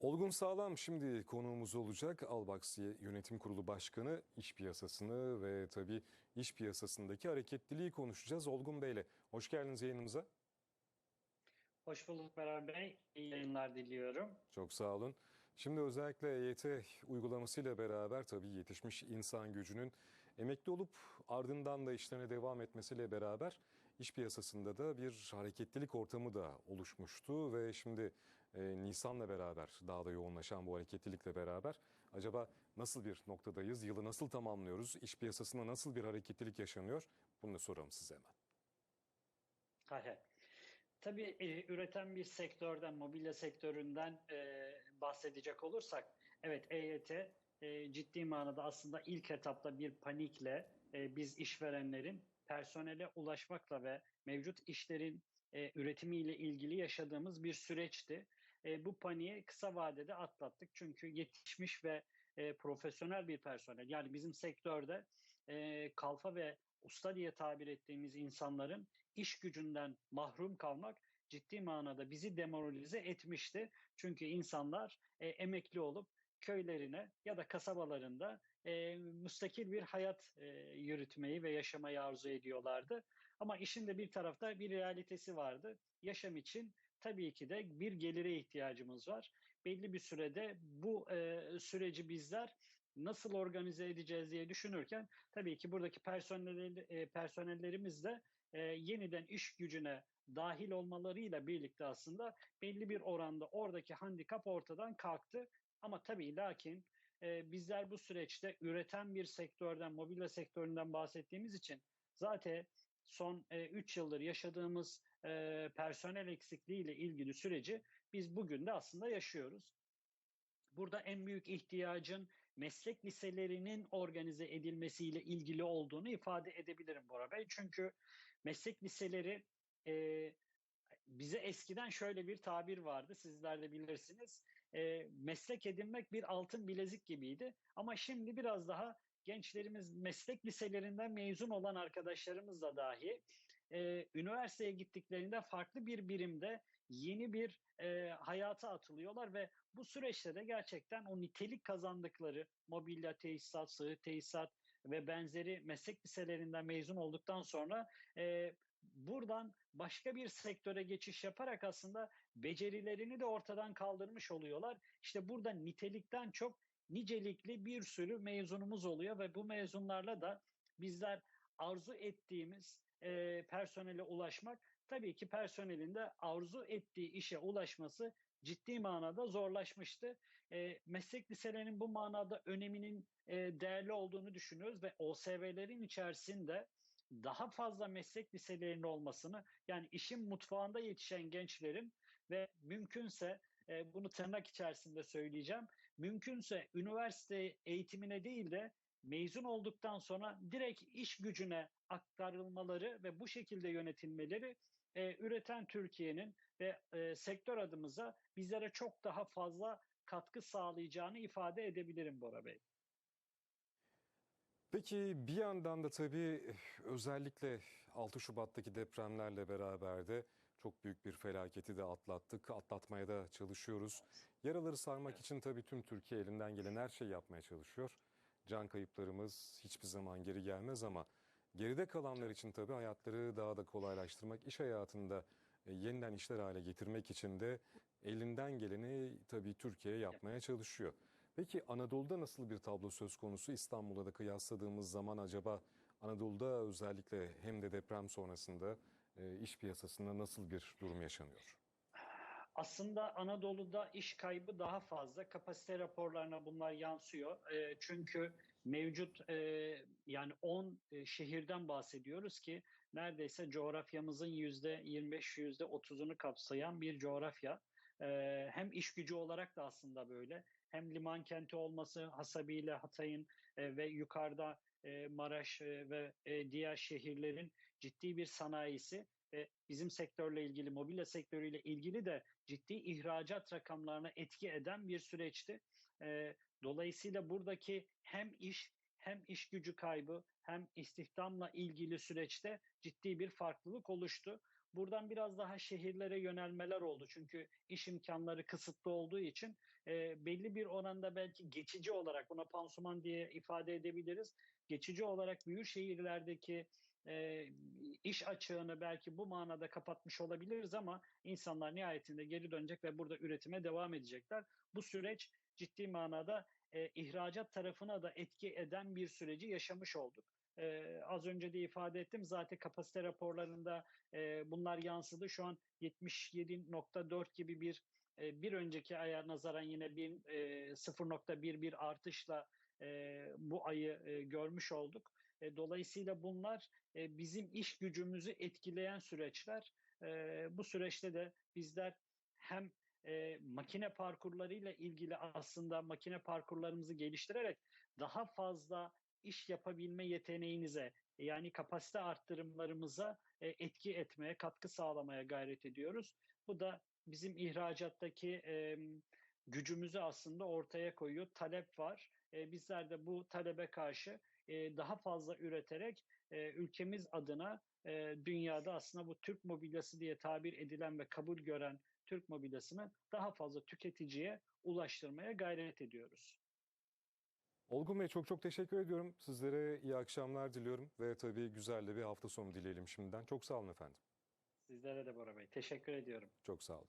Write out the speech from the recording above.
Olgun Sağlam şimdi konuğumuz olacak. Albaksi Yönetim Kurulu Başkanı iş piyasasını ve tabii iş piyasasındaki hareketliliği konuşacağız Olgun Bey'le. Hoş geldiniz yayınımıza. Hoş bulduk Berar Bey. İyi yayınlar diliyorum. Çok sağ olun. Şimdi özellikle EYT uygulamasıyla beraber tabii yetişmiş insan gücünün emekli olup ardından da işlerine devam etmesiyle beraber iş piyasasında da bir hareketlilik ortamı da oluşmuştu ve şimdi e, Nisan'la beraber daha da yoğunlaşan bu hareketlilikle beraber acaba nasıl bir noktadayız? Yılı nasıl tamamlıyoruz? İş piyasasında nasıl bir hareketlilik yaşanıyor? Bunu da soralım size hemen. Hay. Tabii e, üreten bir sektörden, mobilya sektöründen e, bahsedecek olursak, evet EYT e, ciddi manada aslında ilk etapta bir panikle e, biz işverenlerin personele ulaşmakla ve mevcut işlerin e, üretimiyle ilgili yaşadığımız bir süreçti. E, bu paniği kısa vadede atlattık çünkü yetişmiş ve e, profesyonel bir personel, yani bizim sektörde e, kalfa ve usta diye tabir ettiğimiz insanların iş gücünden mahrum kalmak ciddi manada bizi demoralize etmişti. Çünkü insanlar e, emekli olup köylerine ya da kasabalarında e, müstakil bir hayat e, yürütmeyi ve yaşamayı arzu ediyorlardı. Ama işin de bir tarafta bir realitesi vardı. Yaşam için tabii ki de bir gelire ihtiyacımız var. Belli bir sürede bu e, süreci bizler nasıl organize edeceğiz diye düşünürken tabii ki buradaki personel, e, personellerimiz de e, yeniden iş gücüne dahil olmalarıyla birlikte aslında belli bir oranda oradaki handikap ortadan kalktı. Ama tabii lakin e, bizler bu süreçte üreten bir sektörden, mobilya sektöründen bahsettiğimiz için zaten son 3 e, yıldır yaşadığımız e, personel eksikliği ile ilgili süreci biz bugün de aslında yaşıyoruz. Burada en büyük ihtiyacın meslek liselerinin organize edilmesiyle ilgili olduğunu ifade edebilirim Bora Bey. Çünkü meslek liseleri e, bize eskiden şöyle bir tabir vardı, sizler de bilirsiniz. E, meslek edinmek bir altın bilezik gibiydi. Ama şimdi biraz daha gençlerimiz meslek liselerinden mezun olan arkadaşlarımız da dahi e, üniversiteye gittiklerinde farklı bir birimde yeni bir e, hayata atılıyorlar ve bu süreçte de gerçekten o nitelik kazandıkları mobilya tesisat, sığır tesisat ve benzeri meslek liselerinden mezun olduktan sonra e, buradan başka bir sektöre geçiş yaparak aslında becerilerini de ortadan kaldırmış oluyorlar. İşte burada nitelikten çok nicelikli bir sürü mezunumuz oluyor ve bu mezunlarla da bizler arzu ettiğimiz e, personele ulaşmak tabii ki personelin de arzu ettiği işe ulaşması ciddi manada zorlaşmıştı. E, meslek liselerinin bu manada öneminin e, değerli olduğunu düşünüyoruz ve OSV'lerin içerisinde daha fazla meslek liselerinin olmasını yani işin mutfağında yetişen gençlerin ve mümkünse e, bunu tırnak içerisinde söyleyeceğim. Mümkünse üniversite eğitimine değil de mezun olduktan sonra direkt iş gücüne aktarılmaları ve bu şekilde yönetilmeleri e, üreten Türkiye'nin ve e, sektör adımıza bizlere çok daha fazla katkı sağlayacağını ifade edebilirim Bora Bey. Peki bir yandan da tabii özellikle 6 Şubat'taki depremlerle beraber de çok büyük bir felaketi de atlattık. Atlatmaya da çalışıyoruz. Yaraları sarmak için tabii tüm Türkiye elinden gelen her şeyi yapmaya çalışıyor. Can kayıplarımız hiçbir zaman geri gelmez ama geride kalanlar için tabii hayatları daha da kolaylaştırmak, iş hayatında e, yeniden işler hale getirmek için de elinden geleni tabii Türkiye yapmaya çalışıyor. Peki Anadolu'da nasıl bir tablo söz konusu? İstanbul'da da kıyasladığımız zaman acaba Anadolu'da özellikle hem de deprem sonrasında e, iş piyasasında nasıl bir durum yaşanıyor? Aslında Anadolu'da iş kaybı daha fazla. Kapasite raporlarına bunlar yansıyor. E, çünkü mevcut e, yani 10 e, şehirden bahsediyoruz ki neredeyse coğrafyamızın %25, %30'unu kapsayan bir coğrafya. E, hem iş gücü olarak da aslında böyle hem liman kenti olması hasabiyle Hatay'ın e, ve yukarıda e, Maraş e, ve e, diğer şehirlerin ciddi bir sanayisi ve bizim sektörle ilgili, mobilya sektörüyle ilgili de ciddi ihracat rakamlarına etki eden bir süreçti. E, dolayısıyla buradaki hem iş hem iş gücü kaybı hem istihdamla ilgili süreçte ciddi bir farklılık oluştu. Buradan biraz daha şehirlere yönelmeler oldu. Çünkü iş imkanları kısıtlı olduğu için e, belli bir oranda belki geçici olarak buna pansuman diye ifade edebiliriz. Geçici olarak büyük şehirlerdeki e, iş açığını belki bu manada kapatmış olabiliriz ama insanlar nihayetinde geri dönecek ve burada üretime devam edecekler. Bu süreç ciddi manada e, ihracat tarafına da etki eden bir süreci yaşamış olduk. E, az önce de ifade ettim zaten kapasite raporlarında e, bunlar yansıdı. Şu an 77.4 gibi bir e, bir önceki aya nazaran yine bir e, 0.11 artışla e, bu ayı e, görmüş olduk. E, dolayısıyla bunlar e, bizim iş gücümüzü etkileyen süreçler. E, bu süreçte de bizler hem e, makine parkurlarıyla ilgili aslında makine parkurlarımızı geliştirerek daha fazla iş yapabilme yeteneğinize yani kapasite arttırımlarımıza e, etki etmeye, katkı sağlamaya gayret ediyoruz. Bu da bizim ihracattaki gücümüzü aslında ortaya koyuyor. Talep var. E, bizler de bu talebe karşı e, daha fazla üreterek ülkemiz adına dünyada aslında bu Türk mobilyası diye tabir edilen ve kabul gören Türk mobilyasını daha fazla tüketiciye ulaştırmaya gayret ediyoruz. Olgun Bey çok çok teşekkür ediyorum. Sizlere iyi akşamlar diliyorum ve tabii güzel de bir hafta sonu dileyelim şimdiden. Çok sağ olun efendim. Sizlere de Bora Bey. Teşekkür ediyorum. Çok sağ olun.